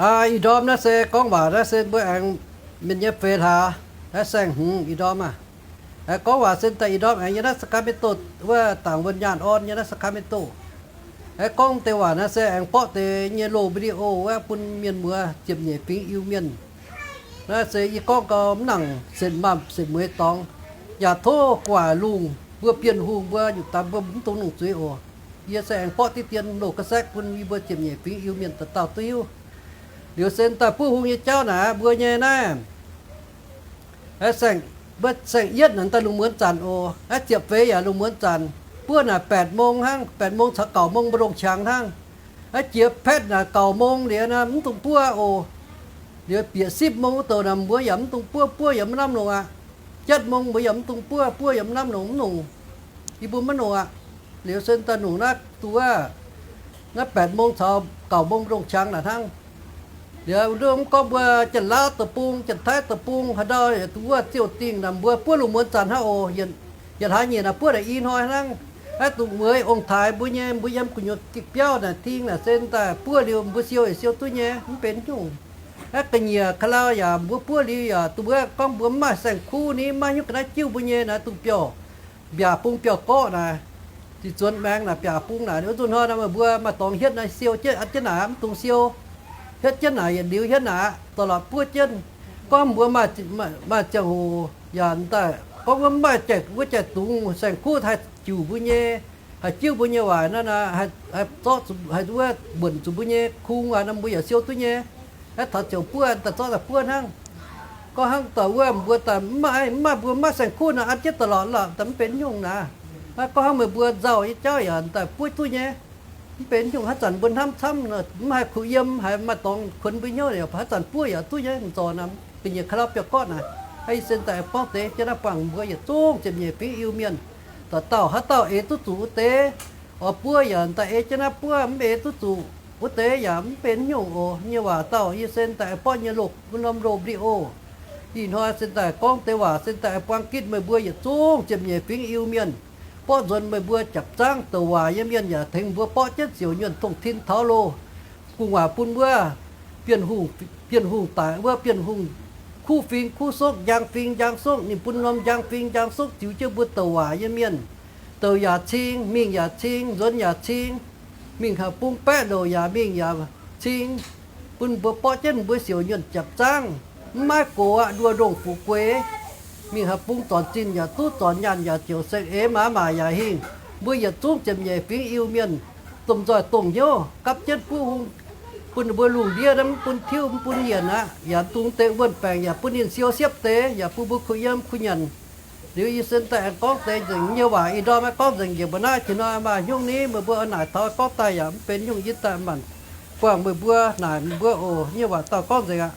à y đom nó sẽ con bảo nó sẽ bữa ăn mình nhớ phê thà nó sang hùng y đom à à có bảo xin tại y đom anh nhớ nó sẽ cam tốt ว่าต่างวิญญาณอ่อน nhớ nó sẽ cam tốt ไอ้ก้องแต่ว่านะเสแองเปาะแต่เนี่ยโลวิดีโอว่าปุ่นเมียนเมือเจ็บเหนียปิงอิวเมียนนะเสอีก้องก็หนังเส้นมาเส้นมวยตอง อย่าโทษกว่าลุงเบื่อเปลี่ยนหูเบื่ออยู่ตามเบื่อบุ้มตรงหนุ่งสวยโอเยแสแองเปาะที่เตียนโลกกระแซกปุ่นมีเบื่อเจ็บเหนียปิงอิวเมียนตะเต่าติ้ว เดี๋ยวเส้นตาผู้หงเจ้าหนาเบื่อเนี่ยนะไอ้แสงเบื่อแสงเย็ดหนันตาลุงเหมือนจันโอไอ้เจ็บเฟยอย่าลุงเหมือนจันเพื่อนน่ะแปดโมงทั้งแปดโมงสักเก่าโมงบรงช้างทั้งไอ้เจี๊ยบเพชรน่ะเก่าโมงเดี๋ยวนะมันตุ้งปั้วโอเดี๋ยวเปียสิบโมงตัวน่ะบัวหยำตุ้งปั้วปั้วหยำน้ำหนงอะเจ็ดโมงบัวหยำตุ้งปั้วปั้วหยำน้ำหนงหนงอีบุญมันหนงอะเดี๋ยวเส้นตาหนูนักตัวนักแปดโมงเช้าเก่าโมงบรงช้างน่ะทั้ง เดี๋ยวเรื่องก็บัวจะลาตะปุงจะท้ายตะปุงหาดอยตัวเจียวติงน่ะบัวปั้วลุงเหมือนจันฮะโอยันยันหาเงียนะปั้วได้อีน้อยทั้งไอ้ตุงเมยองค์ถ่ายบุญเยมบุญยมกุญยติเปียวน่ะทิ้งน่ะเส้นแต่ปัวเดียวบุเซียวเซียวตัวเนี้ยมันเป็นจุงไอ้กัญญาคลาวอย่าบัวปัวเดียวอย่าตัวก้องบัวมาแสงคู่นี้มายุกนะจิ้วบุญเยนะตุงเปียวเบียปุงเปียวกาะน่ะที่สวนแมงน่ะเปียปุงน่ะเดี๋ยวตุนฮอน่ะมาบัวมาตองเฮ็ดน่ะเซียวเจ้อัจฉริยะตุงเซียว เฮ็ดยันหน่างเดียวยันหนาตลอดพูดเจ้าก็มัวมามามาเจ้าย่านแต่ก็ว่ามาเจ็ดว่าจะตุงแสงคู่ไทยจิ๋วบุญเย่ให้จิ๋วบุญเย่ว่านั่นนะหาให้ต้อให้ด้วยบุญจุบุญเย่คู่ว่านนั้นบุญอย่าเสียวตุเย่ใหาถัดเจ้าเพื่อนแต่ต้อแต่เพื่อนหั่งก็หั่งแต่ว่าบัวแต่ไม่มาบัวมาแสงคู่นะอัดเจ็ดตลอดหรอกแต่มันเป็นยุ่งนะก็หั่งเมือนบัวเจ้าเจ้าอย่างแต่พูดตุเย่ เป็นอยู่พระจันทร์บนถ้ำถ้ำเนอะมาคุยเยี่ยมหายมาตองคนไปเยอะเนี่ยพระจันทร์ปุ้ยอย่ะตู้เย็นจอนำเป็นอย่างคราบจากก้อนนะให้เส้นแต่ป้องเตจะนับปังเบื่อย่าจ้งจ็บเหยียบปีอิวเมียนต่อเต่าหาเต่าเอตุจูเตะอ๋อปุ้ยอย่างแต่เอจะนับปุ้ยเอตุจูอุเตะอย่างเป็นอยู่โอเนี่ยว่าเต่ายี่เส้นแต่ป้อนยาลุกกุนลำโรบริโอที่น้อยเส้นแต่ก้องเตว่าเส้นแต่ปังกิดไม่เบื่อย่าจ้งจ็บเหยียบปีอิวเมียน ป้อจนไม่เบื่อจับจ้างตัวเยี่ยมเยียนอย่าถึงบัวป้อเจ็ดเสียวเงินทงทิ้นท้อโลกูว่าปุ่นเบื่อเปลี่ยนหุงเปลี่ยนหุงตายเบื่อเปลี่ยนหุงคู่ฟิงคู่ซกยางฟิงยางซกนี่ปุ่นงอมยางฟิงยางซกจิ๋วเจ้าบัวตัวเยี่ยมเยียนตัวอย่าชิงมิ่งอย่าชิงจนอย่าชิงมิ่งหาปุ้งแปะโดยอย่ามิ่งอย่าชิงปุ่นบัวป้อเจ็ดบัวเสียวเงินจับจ้างไม่กลัวดัวดงฝูเกว มีหับปุ้งตอนจินอย่าตู้ตอนยันอย่าเจียวเซกเอหมาหมาอย่าหิงเมื่ออย่าตู้เจมใหญ่ฟิงอิวเมียนตุ่มจอยตุ่งโยกับเจ็ดผู้หุงปุ่นบัวลูงเดียน้ำปุ่นเที่ยวปุ่นเหยียนนะอย่าตุ้งเตะวินแปลงอย่าปุ่นเหียนเสียวเสียบเตะอย่าผู้บุคุยย่ำคุยยันเดี๋ยวยีเส้นแต่ก้องเตะจึงเยว่าอีดอมก้องจึงเยาบนาจีนอมายุ่งนี้เมื่อบัวหน่ายทอก้องตายอย่าเป็นยุ่งยิ่งแตามันกว่างเมื่อบัวหน่ายเมื่อโอเยว่าต่อก้องจึงอะ